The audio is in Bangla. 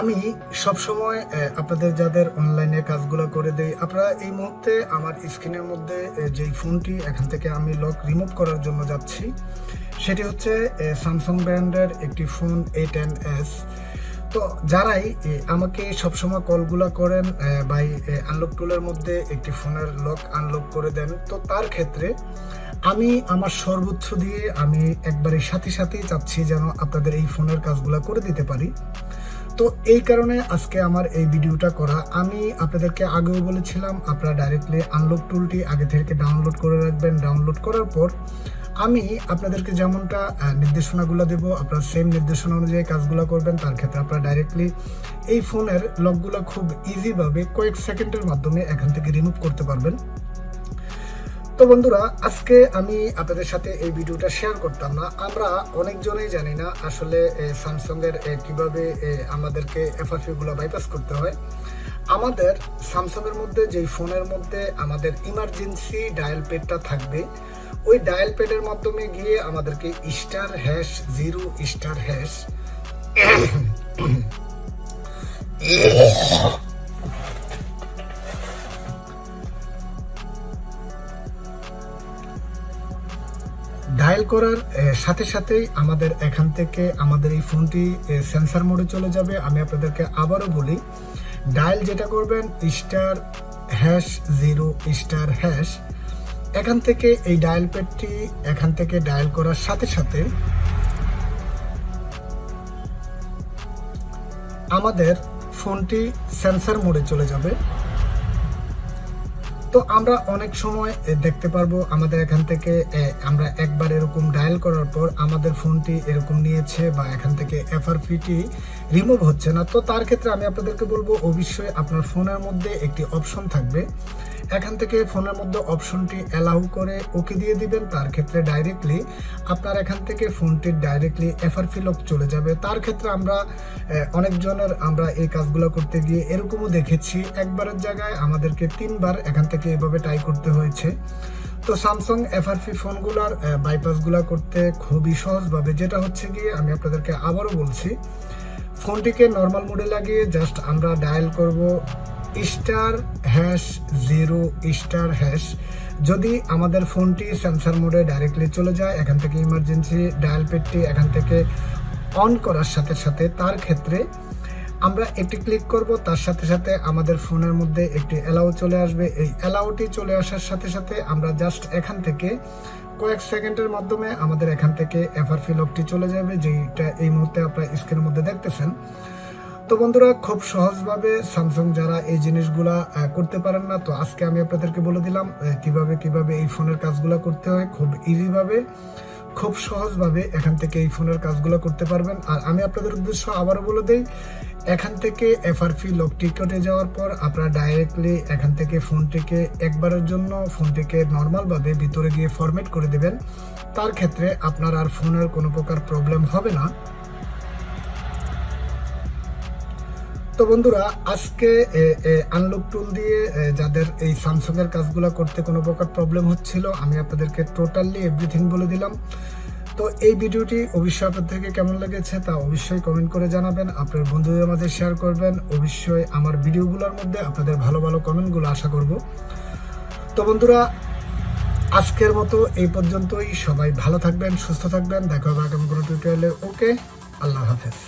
আমি সবসময় আপনাদের যাদের অনলাইনে কাজগুলো করে দেই, আপনারা এই মুহূর্তে আমার স্ক্রিনের মধ্যে যেই ফোনটি এখান থেকে আমি লক রিমুভ করার জন্য যাচ্ছি, সেটি হচ্ছে স্যামসাং ব্র্যান্ডের একটি ফোন এ টেন এস তো যারাই আমাকে সবসময় কলগুলো করেন বাই আনলক টুলের মধ্যে একটি ফোনের লক আনলক করে দেন, তো তার ক্ষেত্রে আমি আমার সর্বোচ্চ দিয়ে আমি একবারে সাথে সাথেই চাচ্ছি যেন আপনাদের এই ফোনের কাজগুলো করে দিতে পারি। তো এই কারণে আজকে আমার এই ভিডিওটা করা। আমি আপনাদেরকে আগেও বলেছিলাম, আপনারা ডাইরেক্টলি আনলক টুলটি আগে থেকে ডাউনলোড করে রাখবেন। ডাউনলোড করার পর আমি আপনাদেরকে যেমনটা নির্দেশনাগুলো দেবো, আপনারা সেম নির্দেশনা অনুযায়ী কাজগুলো করবেন, তার ক্ষেত্রে আপনারা ডাইরেক্টলি এই ফোনের লকগুলো খুব ইজিভাবে কয়েক সেকেন্ডের মাধ্যমে এখান থেকে রিমুভ করতে পারবেন। তো বন্ধুরা আজকে আমি আপনাদের সাথে এই ভিডিওটা শেয়ার করতাম না আমরা অনেকজনেই জানি না আসলে স্যামসাং এর এ, কীভাবে আমাদেরকে এফআরপি গুলো বাইপাস করতে হয় আমাদের স্যামসাং এর মধ্যে যেই ফোনের মধ্যে আমাদের ইমার্জেন্সি ডায়াল পেডটা থাকবে ওই ডায়াল পেডের মাধ্যমে গিয়ে আমাদেরকে star hash zero star hash dial করার সাথে সাথেই আমাদের এখান থেকে আমাদের এই ফোনটি সেন্সার মোডে চলে যাবে। আমি আপনাদেরকে আবারও বলি, ডায়াল যেটা করবেন, star hash zero, star hash. এখান থেকে এই ডায়াল প্যাডটি এখান থেকে ডায়াল করার সাথে সাথে আমাদের ফোনটি সেন্সার মোডে চলে যাবে। তো আমরা অনেক সময় দেখতে পারব আমাদের এখান থেকে আমরা একবার এরকম ডায়াল করার পর আমাদের ফোনটি এরকম নিয়েছে বা এখান থেকে এফআরপিটি রিমুভ হচ্ছে না। তো তার ক্ষেত্রে আমি আপনাদেরকে বলব, অবশ্যই আপনার ফোনের মধ্যে একটি অপশন থাকবে। এখান থেকে ফোনের মধ্যে অপশনটি অ্যালাউ করে ওকে দিয়ে দিবেন। তার ক্ষেত্রে ডাইরেক্টলি আপনার এখান থেকে ফোনটি ডাইরেক্টলি এফআরপি লক চলে যাবে। তার ক্ষেত্রে আমরা অনেকজনের আমরা এই কাজগুলো করতে গিয়ে এরকমও দেখেছি। একবারের জায়গায় আমাদেরকে তিনবার এখান থেকে এভাবে ট্রাই করতে হয়েছে। তো স্যামসাং এফআরপি ফোনগুলোর বাইপাসগুলো করতে খুবই সহজভাবে, যেটা হচ্ছে গিয়ে আমি আপনাদেরকে আবারও বলছি ফোনটিকে নর্মাল মোডে লাগিয়ে জাস্ট আমরা ডায়াল করব star hash zero star hash যদি আমাদের ফোনটি সেন্সার মোডে ডাইরেক্টলি চলে যায়, এখান থেকে ইমার্জেন্সি ডায়াল পেডটি এখান থেকে অন করার সাথে সাথে তার ক্ষেত্রে আমরা একটি ক্লিক করব, তার সাথে সাথে আমাদের ফোনের মধ্যে একটি অ্যালাউ চলে আসবে। এই অ্যালাউটি চলে আসার সাথে সাথে আমরা জাস্ট এখান থেকে কয়েক সেকেন্ডের মাধ্যমে আমাদের এখান থেকে এফআরপি লকটি চলে যাবে যেটা এই মুহূর্তে আপনারা স্ক্রিনের মধ্যে দেখতেছেন। তো বন্ধুরা, খুব সহজভাবে স্যামসাং যারা এই জিনিসগুলা করতে পারেন না, তো আজকে আমি আপনাদেরকে বলে দিলাম কীভাবে কীভাবে এই ফোনের কাজগুলো করতে হয়। খুব ইজিভাবে খুব সহজভাবে এখান থেকে এই ফোনের কাজগুলো করতে পারবেন। আর আমি আপনাদের উদ্দেশ্য আবারও বলে দেই এখান থেকে এফআরপি লকটি কেটে যাওয়ার পর আপনারা ডাইরেক্টলি এখান থেকে ফোনটিকে একবারের জন্য ফোনটিকে নর্মালভাবে ভিতরে গিয়ে ফরম্যাট করে দেবেন। তার ক্ষেত্রে আপনার আর ফোনের কোনো প্রকার প্রবলেম হবে না। তো বন্ধুরা, আজকে আনলক টুল দিয়ে যাদের এই স্যামসাং এর কাজগুলো করতে কোনো প্রকার প্রবলেম হচ্ছিল, আমি আপনাদেরকে টোটালি এভরিথিং বলে দিলাম। তো এই ভিডিওটি অবশ্যই থেকে কেমন লেগেছে তা অবশ্যই কমেন্ট করে জানাবেন। আপনার বন্ধুদের মাঝে শেয়ার করবেন। অবশ্যই আমার ভিডিওগুলোর মধ্যে আপনাদের ভালো ভালো কমেন্টগুলো আশা করব। তো বন্ধুরা, আজকের মতো এই পর্যন্তই। সবাই ভালো থাকবেন, সুস্থ থাকবেন। দেখা হবে আগামী কোনো টিউটোরিয়ালে ওকে, আল্লাহ হাফেজ।